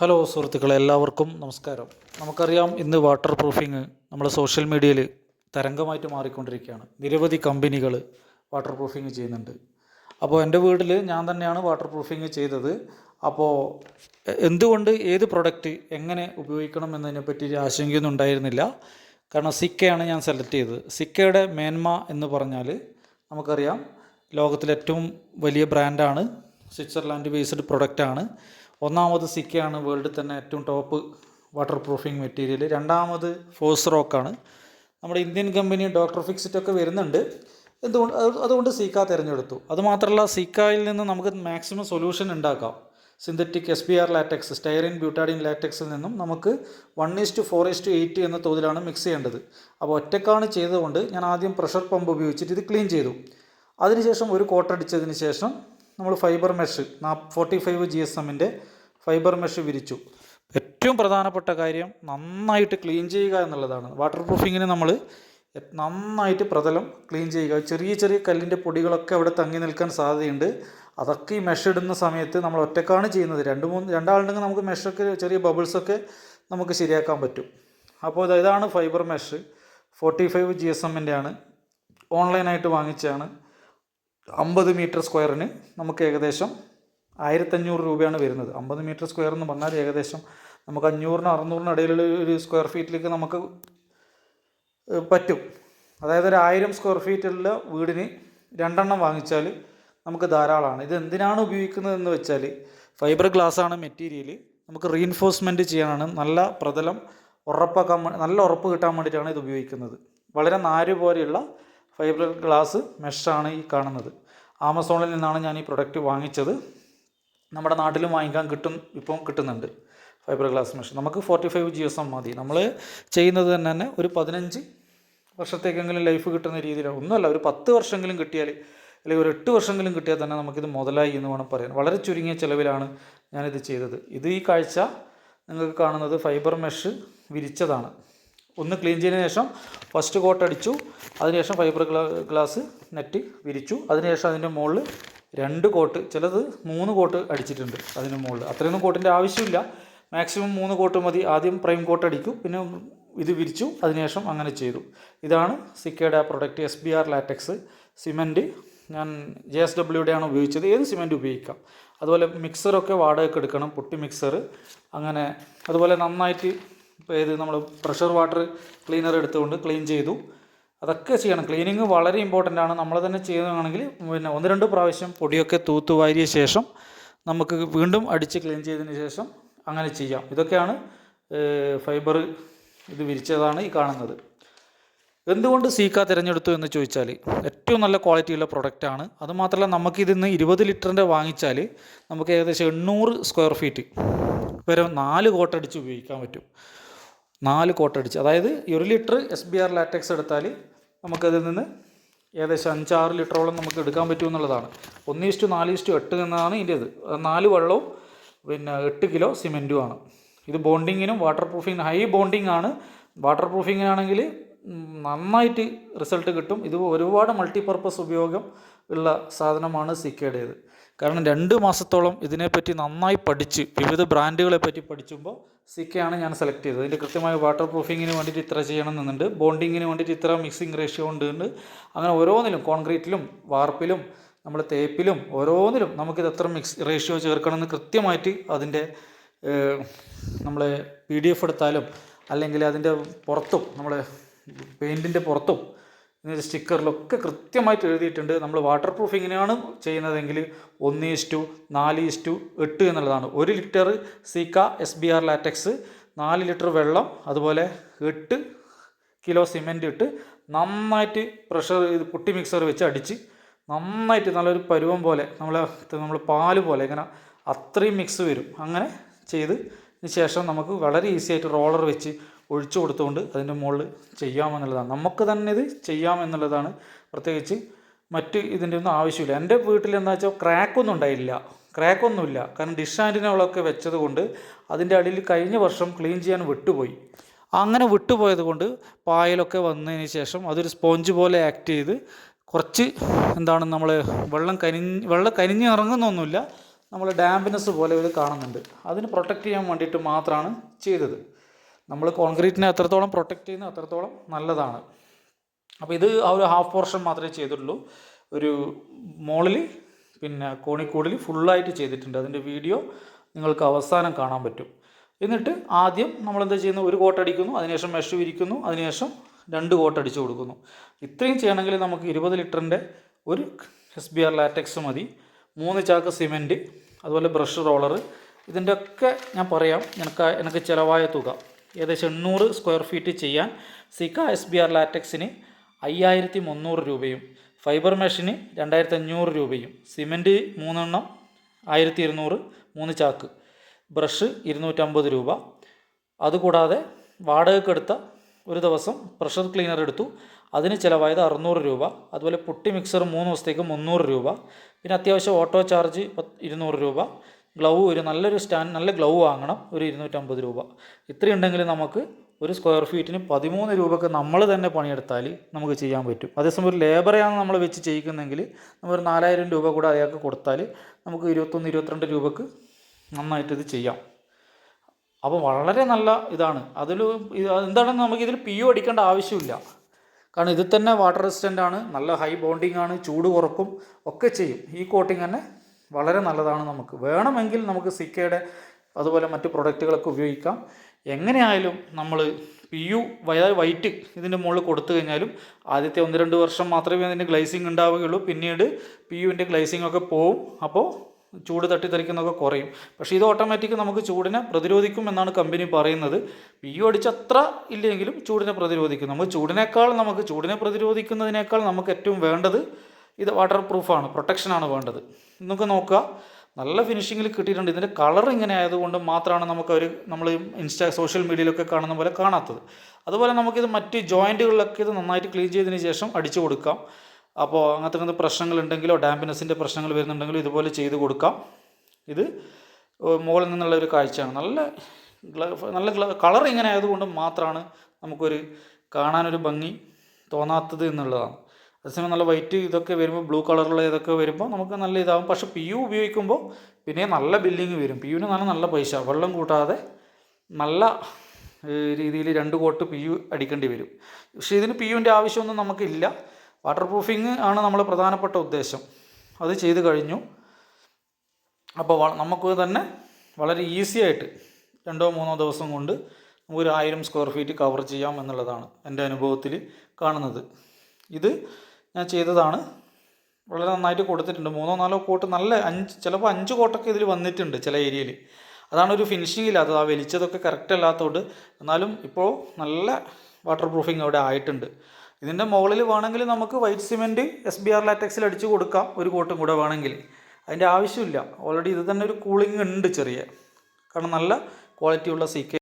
Hello സുഹൃത്തുക്കളെ എല്ലാവർക്കും നമസ്കാരം. നമുക്കറിയാം ഇന്ന് വാട്ടർ പ്രൂഫിങ് നമ്മുടെ സോഷ്യൽ മീഡിയയിൽ തരംഗമായിട്ട് മാറിക്കൊണ്ടിരിക്കുകയാണ്. നിരവധി കമ്പനികൾ വാട്ടർ പ്രൂഫിങ് ചെയ്യുന്നുണ്ട്. അപ്പോൾ എന്റെ വീട്ടിൽ ഞാൻ തന്നെയാണ് വാട്ടർ പ്രൂഫിങ് ചെയ്തത്. അപ്പോൾ എന്തുകൊണ്ട് ഏത് പ്രൊഡക്റ്റ് എങ്ങനെ ഉപയോഗിക്കണം എന്നതിനെപ്പറ്റി പറ്റി ആശങ്കയൊന്നും ഉണ്ടായിരുന്നില്ല. കാരണം സിക്കയാണ് ഞാൻ സെലക്ട് ചെയ്തത്. സിക്കയുടെ മേന്മ എന്ന് പറഞ്ഞാൽ നമുക്കറിയാം ലോകത്തിലെ ഏറ്റവും വലിയ ബ്രാൻഡാണ്. സ്വിറ്റ്സർലാൻഡ് ബേസ്ഡ് പ്രൊഡക്റ്റാണ്. ഒന്നാമത് സിക്കയാണ് വേൾഡിൽ തന്നെ ഏറ്റവും ടോപ്പ് വാട്ടർ പ്രൂഫിംഗ് മെറ്റീരിയൽ രണ്ടാമത് ഫോഴ്സ് റോക്കാണ്. നമ്മുടെ ഇന്ത്യൻ കമ്പനി ഡോക്ടർ ഫിക്സിറ്റൊക്കെ വരുന്നുണ്ട്. എന്തുകൊണ്ട് അതുകൊണ്ട് സീക്ക തിരഞ്ഞെടുത്തു. അതുമാത്രമല്ല സീക്കയിൽ നിന്ന് നമുക്ക് മാക്സിമം സൊല്യൂഷൻ ഉണ്ടാക്കാം. Synthetic S B R latex styrene butadiene ലാറ്റക്സിൽ നിന്നും നമുക്ക് one is to four is to eight എന്ന തോതിലാണ് മിക്സ് ചെയ്യേണ്ടത്. അപ്പോൾ ഒറ്റക്കാണ് ചെയ്തുകൊണ്ട് ഞാൻ ആദ്യം പ്രഷർ പമ്പ് ഉപയോഗിച്ചിട്ട് ഇത് ക്ലീൻ ചെയ്തു. അതിനുശേഷം ഒരു കോട്ടടിച്ചതിന് ശേഷം നമ്മൾ fibre mesh forty five G S എമ്മിന്റെ ഫൈബർ മെഷ് വിരിച്ചു. ഏറ്റവും പ്രധാനപ്പെട്ട കാര്യം നന്നായിട്ട് ക്ലീൻ ചെയ്യുക എന്നുള്ളതാണ്. വാട്ടർ പ്രൂഫിങ്ങിന് നമ്മൾ നന്നായിട്ട് പ്രതലം ക്ലീൻ ചെയ്യുക. ചെറിയ ചെറിയ കല്ലിന്റെ പൊടികളൊക്കെ അവിടെ തങ്ങി നിൽക്കാൻ സാധ്യതയുണ്ട്. അതൊക്കെ ഈ മെഷ് ഇടുന്ന സമയത്ത് നമ്മൾ ഒറ്റക്കാണ് ചെയ്യുന്നത്. രണ്ട് മൂന്ന് രണ്ടാളുണ്ടെങ്കിൽ നമുക്ക് മെഷൊക്കെ ചെറിയ ബബിൾസൊക്കെ നമുക്ക് ശരിയാക്കാൻ പറ്റും. അപ്പോൾ ഇതാണ് fibre mesh forty five G S എമ്മിന്റെ ആണ് ഓൺലൈനായിട്ട് വാങ്ങിച്ചതാണ്. അമ്പത് മീറ്റർ സ്ക്വയറിന് നമുക്ക് ഏകദേശം ആയിരത്തഞ്ഞൂറ് രൂപയാണ് വരുന്നത്. അമ്പത് മീറ്റർ സ്ക്വയർ എന്ന് പറഞ്ഞാൽ ഏകദേശം നമുക്ക് അഞ്ഞൂറിന് അറുന്നൂറിന് ഇടയിലുള്ള ഒരു സ്ക്വയർ ഫീറ്റിലേക്ക് നമുക്ക് പറ്റും. അതായത് ഒരു ആയിരം സ്ക്വയർ ഫീറ്റുള്ള വീടിന് രണ്ടെണ്ണം വാങ്ങിച്ചാൽ നമുക്ക് ധാരാളമാണ്. ഇത് എന്തിനാണ് ഉപയോഗിക്കുന്നത് എന്ന് വെച്ചാൽ ഫൈബർ ഗ്ലാസ് ആണ് മെറ്റീരിയൽ നമുക്ക് റീൻഫോഴ്സ്മെന്റ് ചെയ്യാനാണ് നല്ല പ്രതലം ഉറപ്പാക്കാൻ നല്ല ഉറപ്പ് കിട്ടാൻ വേണ്ടിയിട്ടാണ് ഇത് ഉപയോഗിക്കുന്നത്. വളരെ നാര് പോലെയുള്ള ഫൈബർ ഗ്ലാസ് മെഷാണ് ഈ കാണുന്നത്. ആമസോണിൽ നിന്നാണ് ഞാൻ ഈ പ്രൊഡക്റ്റ് വാങ്ങിച്ചത്. നമ്മുടെ നാട്ടിലും വാങ്ങിക്കാൻ കിട്ടും ഇപ്പം കിട്ടുന്നുണ്ട് ഫൈബർ ഗ്ലാസ് മെഷ്. നമുക്ക് forty five G S M മതി. നമ്മൾ ചെയ്യുന്നത് തന്നെ തന്നെ ഒരു പതിനഞ്ച് വർഷത്തേക്കെങ്കിലും ലൈഫ് കിട്ടുന്ന രീതിയിലാണ് ഒന്നുമല്ല ഒരു പത്ത് വർഷമെങ്കിലും കിട്ടിയാൽ അല്ലെങ്കിൽ ഒരു എട്ട് വർഷമെങ്കിലും കിട്ടിയാൽ തന്നെ നമുക്കിത് മുതലായി എന്ന് വേണം പറയാൻ. വളരെ ചുരുങ്ങിയ ചിലവിലാണ് ഞാനിത് ചെയ്തത്. ഇത് ഈ കാഴ്ച നിങ്ങൾക്ക് കാണുന്നത് ഫൈബർ മെഷ് വിരിച്ചതാണ്. ഒന്ന് ക്ലീൻ ചെയ്തതിന് ശേഷം ഫസ്റ്റ് കോട്ട് അടിച്ചു. അതിനുശേഷം ഫൈബർ ഗ്ലാ ഗ്ലാസ് നെറ്റ് വിരിച്ചു. അതിനുശേഷം അതിന്റെ മുകളിൽ രണ്ട് കോട്ട് ചിലത് മൂന്ന് കോട്ട് അടിച്ചിട്ടുണ്ട് അതിന് മുകളിൽ. അത്രയൊന്നും കോട്ടിന്റെ ആവശ്യമില്ല. മാക്സിമം മൂന്ന് കോട്ട് മതി. ആദ്യം പ്രൈം കോട്ട് അടിക്കും. പിന്നെ ഇത് വിരിച്ചു. അതിനുശേഷം അങ്ങനെ ചെയ്തു. ഇതാണ് സിക്കയുടെ ആ product S B R latex cement ഞാൻ ജെ എസ് ഡബ്ല്യുടെയാണ് ഉപയോഗിച്ചത്. ഏത് സിമന്റ് ഉപയോഗിക്കാം? അതുപോലെ മിക്സറൊക്കെ വാടകയ്ക്ക് എടുക്കണം. പൊട്ടി മിക്സർ അങ്ങനെ. അതുപോലെ നന്നായിട്ട് ഇപ്പോൾ ഏത് നമ്മൾ പ്രഷർ വാട്ടർ ക്ലീനർ എടുത്തുകൊണ്ട് ക്ലീൻ ചെയ്തു. അതൊക്കെ ചെയ്യണം. ക്ലീനിങ് വളരെ ഇമ്പോർട്ടന്റ് ആണ്. നമ്മൾ തന്നെ ചെയ്യുകയാണെങ്കിൽ പിന്നെ ഒന്ന് രണ്ട് പ്രാവശ്യം പൊടിയൊക്കെ തൂത്തുവാരിയ ശേഷം നമുക്ക് വീണ്ടും അടിച്ച് ക്ലീൻ ചെയ്തതിന് ശേഷം അങ്ങനെ ചെയ്യാം. ഇതൊക്കെയാണ് ഫൈബർ ഇത് വിരിച്ചതാണ് ഈ കാണുന്നത്. എന്തുകൊണ്ട് സീക്ക തിരഞ്ഞെടുത്തു എന്ന് ചോദിച്ചാൽ ഏറ്റവും നല്ല ക്വാളിറ്റിയുള്ള പ്രൊഡക്റ്റാണ് അതുമാത്രമല്ല നമുക്കിതിന്ന് ഇരുപത് ലിറ്ററിന്റെ വാങ്ങിച്ചാൽ നമുക്ക് ഏകദേശം എണ്ണൂറ് സ്ക്വയർ ഫീറ്റ് വരെ നാല് കോട്ടടിച്ച് ഉപയോഗിക്കാൻ പറ്റും. നാല് കോട്ടടിച്ച് അതായത് ഒരു litre S B R latex എടുത്താൽ നമുക്കതിൽ നിന്ന് ഏകദേശം അഞ്ചാറ് ലിറ്ററോളം നമുക്ക് എടുക്കാൻ പറ്റും എന്നുള്ളതാണ്. ഒന്ന് ഇസ്റ്റു നാല് ഇസ്റ്റു എട്ട് എന്നാണ് ഇതിന്റേത്. നാല് വെള്ളവും പിന്നെ എട്ട് കിലോ സിമെന്റുമാണ്. ഇത് ബോണ്ടിങ്ങിനും വാട്ടർ പ്രൂഫിങ്ങിനും ഹൈ ബോണ്ടിങ് ആണ്. വാട്ടർ പ്രൂഫിങ്ങിനാണെങ്കിൽ നന്നായിട്ട് റിസൾട്ട് കിട്ടും. ഇത് ഒരുപാട് മൾട്ടിപർപ്പസ് ഉപയോഗം ഉള്ള സാധനമാണ് സിക്കയുടേത് കാരണം രണ്ട് മാസത്തോളം ഇതിനെപ്പറ്റി നന്നായി പഠിച്ച് വിവിധ ബ്രാൻഡുകളെ പറ്റി പഠിച്ചുമ്പോൾ സിക്കയാണ് ഞാൻ സെലക്ട് ചെയ്തത്. ഇതിന്റെ കൃത്യമായ വാട്ടർ പ്രൂഫിങ്ങിന് വേണ്ടിയിട്ട് ഇത്ര ചെയ്യണം എന്നുണ്ട്. ബോണ്ടിങ്ങിന് വേണ്ടിയിട്ട് ഇത്ര മിക്സിംഗ് റേഷ്യോ ഉണ്ട് ഉണ്ട് അങ്ങനെ ഓരോന്നിലും കോൺക്രീറ്റിലും വാർപ്പിലും നമ്മൾ തേപ്പിലും ഓരോന്നിലും നമുക്കിത് എത്ര മിക്സ് റേഷ്യോ ചേർക്കണമെന്ന് കൃത്യമായിട്ട് അതിന്റെ നമ്മളെ പി ഡി എഫ് എടുത്താലും അല്ലെങ്കിൽ അതിന്റെ പുറത്തും നമ്മളെ പെയിന്റിന്റെ പുറത്തും സ്റ്റിക്കറിലൊക്കെ കൃത്യമായിട്ട് എഴുതിയിട്ടുണ്ട്. നമ്മൾ വാട്ടർ പ്രൂഫിങ്ങിനാണ് ചെയ്യുന്നതെങ്കിൽ ഒന്ന് ഇസ്റ്റു നാല് ഇസ്റ്റു എട്ട് എന്നുള്ളതാണ്. ഒരു litre Sika S B R latex നാല് ലിറ്റർ വെള്ളം അതുപോലെ എട്ട് കിലോ സിമെന്റ് ഇട്ട് നന്നായിട്ട് പ്രഷർ ഇത് പുട്ടി മിക്സർ വെച്ച് അടിച്ച് നന്നായിട്ട് നല്ലൊരു പരുവം പോലെ നമ്മൾ നമ്മൾ പാൽ പോലെ ഇങ്ങനെ അത്രയും മിക്സ് വരും. അങ്ങനെ ചെയ്ത് ശേഷം നമുക്ക് വളരെ ഈസി ആയിട്ട് റോളർ വെച്ച് ഒഴിച്ചു കൊടുത്തുകൊണ്ട് അതിന്റെ മുകളിൽ ചെയ്യാമെന്നുള്ളതാണ്. നമുക്ക് തന്നെ ഇത് ചെയ്യാമെന്നുള്ളതാണ്. പ്രത്യേകിച്ച് മറ്റ് ഇതിന്റെ ഒന്നും ആവശ്യമില്ല. എന്റെ വീട്ടിൽ എന്താ വെച്ചാൽ ക്രാക്കൊന്നും ഉണ്ടായില്ല. ക്രാക്കൊന്നുമില്ല. കാരണം ഡിഷ് ആന്റിനകളൊക്കെ വെച്ചത് കൊണ്ട് അതിന്റെ അടിയിൽ കഴിഞ്ഞ വർഷം ക്ലീൻ ചെയ്യാൻ വിട്ടുപോയി. അങ്ങനെ വിട്ടുപോയത് കൊണ്ട് പായലൊക്കെ വന്നതിന് ശേഷം അതൊരു സ്പോഞ്ച് പോലെ ആക്ട് ചെയ്ത് കുറച്ച് എന്താണ് നമ്മൾ വെള്ളം കനിഞ്ഞ് വെള്ളം കനിഞ്ഞ് ഇറങ്ങുന്നൊന്നുമില്ല. നമ്മൾ ഡാമ്പിനെസ് പോലെ ഇത് കാണുന്നുണ്ട്. അതിന് പ്രൊട്ടക്റ്റ് ചെയ്യാൻ വേണ്ടിയിട്ട് മാത്രമാണ് ചെയ്തത്. നമ്മൾ കോൺക്രീറ്റിനെ എത്രത്തോളം പ്രൊട്ടക്റ്റ് ചെയ്യുന്ന അത്രത്തോളം നല്ലതാണ്. അപ്പോൾ ഇത് ആ ഒരു ഹാഫ് പോർഷൻ മാത്രമേ ചെയ്തിട്ടുള്ളൂ. ഒരു മോളിൽ പിന്നെ കോണിക്കൂടിൽ ഫുള്ളായിട്ട് ചെയ്തിട്ടുണ്ട്. അതിന്റെ വീഡിയോ നിങ്ങൾക്ക് അവസാനം കാണാൻ പറ്റും. എന്നിട്ട് ആദ്യം നമ്മൾ എന്താ ചെയ്യുന്നത് ഒരു കോട്ട് അടിക്കുന്നു അതിനുശേഷം മെഷ് വിരിക്കുന്നു അതിനുശേഷം രണ്ട് കോട്ട് അടിച്ചു കൊടുക്കുന്നു. ഇത്രയും ചെയ്യണമെങ്കിൽ നമുക്ക് ഇരുപത് ലിറ്ററിന്റെ ഒരു എസ് ബി ആർ ലാറ്റക്സ് മതി. മൂന്ന് ചാക്ക് സിമെന്റ് അതുപോലെ ബ്രഷ് റോളർ ഇതിന്റെയൊക്കെ ഞാൻ പറയാം. എനിക്ക് എനിക്ക് ചിലവായ തുക. ഏകദേശം എണ്ണൂറ് സ്ക്വയർ ഫീറ്റ് ചെയ്യാൻ സിക്ക എസ് ബി ആർ ലാറ്റക്സിന് അയ്യായിരത്തി മുന്നൂറ് രൂപയും ഫൈബർ മെഷിന് രണ്ടായിരത്തി അഞ്ഞൂറ് രൂപയും സിമന്റ് മൂന്നെണ്ണം ആയിരത്തി ഇരുന്നൂറ് മൂന്ന് ചാക്ക് ബ്രഷ് ഇരുന്നൂറ്റമ്പത് രൂപ. അതുകൂടാതെ വാടകയ്ക്കെടുത്ത ഒരു ദിവസം പ്രഷർ ക്ലീനർ എടുത്തു അതിന് ചിലവായത് അറുന്നൂറ് രൂപ അതുപോലെ പുട്ടി മിക്സർ മൂന്ന് ദിവസത്തേക്ക് മുന്നൂറ് രൂപ പിന്നെ അത്യാവശ്യം ഓട്ടോ ചാർജ് ഇരുന്നൂറ് രൂപ ഗ്ലൗ ഒരു നല്ലൊരു സ്റ്റാൻഡ് നല്ല ഗ്ലൗ വാങ്ങണം ഒരു ഇരുന്നൂറ്റമ്പത് രൂപ. ഇത്രയും ഉണ്ടെങ്കിൽ നമുക്ക് ഒരു സ്ക്വയർ ഫീറ്റിന് പതിമൂന്ന് രൂപക്ക് നമ്മൾ തന്നെ പണിയെടുത്താൽ നമുക്ക് ചെയ്യാൻ പറ്റും. അതേസമയം ഒരു ലേബറെയാണ് നമ്മൾ വെച്ച് ചെയ്യിക്കുന്നെങ്കിൽ ഒരു നാലായിരം രൂപ കൂടെ അയാൾക്ക് കൊടുത്താൽ നമുക്ക് ഇരുപത്തൊന്ന് ഇരുപത്തിരണ്ട് രൂപക്ക് നന്നായിട്ട് ഇത് ചെയ്യാം. അപ്പോൾ വളരെ നല്ല ഇതാണ്. അതിൽ എന്താണെന്ന് നമുക്ക് ഇതിൽ പി യു അടിക്കേണ്ട ആവശ്യമില്ല. കാരണം ഇത് തന്നെ വാട്ടർ റെസിസ്റ്റന്റ് ആണ് നല്ല ഹൈ ബോണ്ടിങ് ആണ് ചൂട് കുറക്കും ഒക്കെ ചെയ്യും. ഈ കോട്ടിങ് തന്നെ വളരെ നല്ലതാണ് നമുക്ക്. വേണമെങ്കിൽ നമുക്ക് സിക്കയുടെ അതുപോലെ മറ്റു പ്രൊഡക്റ്റുകളൊക്കെ ഉപയോഗിക്കാം. എങ്ങനെയായാലും നമ്മൾ പി യു വൈറ്റ് ഇതിന്റെ മുകളിൽ കൊടുത്തു കഴിഞ്ഞാലും ആദ്യത്തെ ഒന്ന് രണ്ട് വർഷം മാത്രമേ അതിന്റെ ഗ്ലൈസിങ് ഉണ്ടാവുകയുള്ളൂ. പിന്നീട് പി യുവിന്റെ ഗ്ലൈസിങ് ഒക്കെ പോവും. അപ്പോൾ ചൂട് തട്ടിത്തെറിക്കുന്നതൊക്കെ കുറയും. പക്ഷേ ഇത് ഓട്ടോമാറ്റിക് നമുക്ക് ചൂടിനെ പ്രതിരോധിക്കും എന്നാണ് കമ്പനി പറയുന്നത്. പി യു അടിച്ച് അത്ര ഇല്ലെങ്കിലും ചൂടിനെ പ്രതിരോധിക്കും. നമ്മൾ ചൂടിനേക്കാൾ നമുക്ക് ചൂടിനെ പ്രതിരോധിക്കുന്നതിനേക്കാൾ നമുക്ക് ഏറ്റവും വേണ്ടത് ഇത് വാട്ടർ പ്രൂഫാണ് പ്രൊട്ടക്ഷനാണ് വേണ്ടത്. നമുക്ക് നോക്കുക നല്ല ഫിനിഷിങ്ങിൽ കിട്ടിയിട്ടുണ്ട്. ഇതിന്റെ കളർ ഇങ്ങനെ ആയതുകൊണ്ട് മാത്രമാണ് നമുക്ക് ഒരു നമ്മൾ ഇൻസ്റ്റാ സോഷ്യൽ മീഡിയയിലൊക്കെ കാണുന്ന പോലെ കാണാത്തത്. അതുപോലെ നമുക്കിത് മറ്റ് ജോയിന്റുകളിലൊക്കെ ഇത് നന്നായിട്ട് ക്ലീൻ ചെയ്തതിന് ശേഷം അടിച്ചു കൊടുക്കാം. അപ്പോൾ അങ്ങനത്തെ എന്ത് പ്രശ്നങ്ങളുണ്ടെങ്കിലോ ഡാമ്പിനെസ്സിന്റെ പ്രശ്നങ്ങൾ വരുന്നുണ്ടെങ്കിലോ ഇതുപോലെ ചെയ്ത് കൊടുക്കാം. ഇത് മുകളിൽ നിന്നുള്ള ഒരു കാഴ്ചയാണ്. നല്ല നല്ല കളർ ഇങ്ങനെ ആയതുകൊണ്ട് മാത്രമാണ് നമുക്കൊരു കാണാനൊരു ഭംഗി തോന്നാത്തത് എന്നുള്ളതാണ്. അതേസമയം നല്ല വൈറ്റ് ഇതൊക്കെ വരുമ്പോൾ ബ്ലൂ കളറുള്ള ഇതൊക്കെ വരുമ്പോൾ നമുക്ക് നല്ല ഇതാവും. പക്ഷേ പി യു ഉപയോഗിക്കുമ്പോൾ പിന്നെ നല്ല ബില്ലിങ് വരും. പി യുവിന് നല്ല നല്ല പൈസ. വെള്ളം കൂട്ടാതെ നല്ല രീതിയിൽ രണ്ട് കോട്ട് പി യു അടിക്കേണ്ടി വരും. പക്ഷേ ഇതിന് പി യുവിന്റെ ആവശ്യമൊന്നും നമുക്കില്ല. വാട്ടർ പ്രൂഫിങ് ആണ് നമ്മൾ പ്രധാനപ്പെട്ട ഉദ്ദേശം. അത് ചെയ്ത് കഴിഞ്ഞു. അപ്പോൾ നമുക്ക് തന്നെ വളരെ ഈസി ആയിട്ട് രണ്ടോ മൂന്നോ ദിവസം കൊണ്ട് ഒരു ആയിരം സ്ക്വയർ ഫീറ്റ് കവർ ചെയ്യാം എന്നുള്ളതാണ് എന്റെ അനുഭവത്തിൽ കാണുന്നത്. ഇത് ഞാൻ ചെയ്തതാണ്. വളരെ നന്നായിട്ട് കൊടുത്തിട്ടുണ്ട്. മൂന്നോ നാലോ കോട്ട് നല്ല അഞ്ച് ചിലപ്പോൾ അഞ്ച് കോട്ടൊക്കെ ഇതിൽ വന്നിട്ടുണ്ട് ചില ഏരിയയിൽ അതാണ് ഒരു ഫിനിഷിംഗ് ഇല്ലാത്തത്. ആ വലിച്ചതൊക്കെ കറക്റ്റ് അല്ലാത്തതുകൊണ്ട് എന്നാലും ഇപ്പോൾ നല്ല വാട്ടർ പ്രൂഫിങ് അവിടെ ആയിട്ടുണ്ട്. ഇതിന്റെ മുകളിൽ വേണമെങ്കിൽ നമുക്ക് white cement S B R ലാറ്റക്സിൽ അടിച്ച് കൊടുക്കാം. ഒരു കോട്ടും കൂടെ വേണമെങ്കിൽ. അതിന്റെ ആവശ്യമില്ല. ഓൾറെഡി ഇത് തന്നെ ഒരു കൂളിംഗ് ഉണ്ട് ചെറിയ. കാരണം നല്ല ക്വാളിറ്റിയുള്ള സി കെ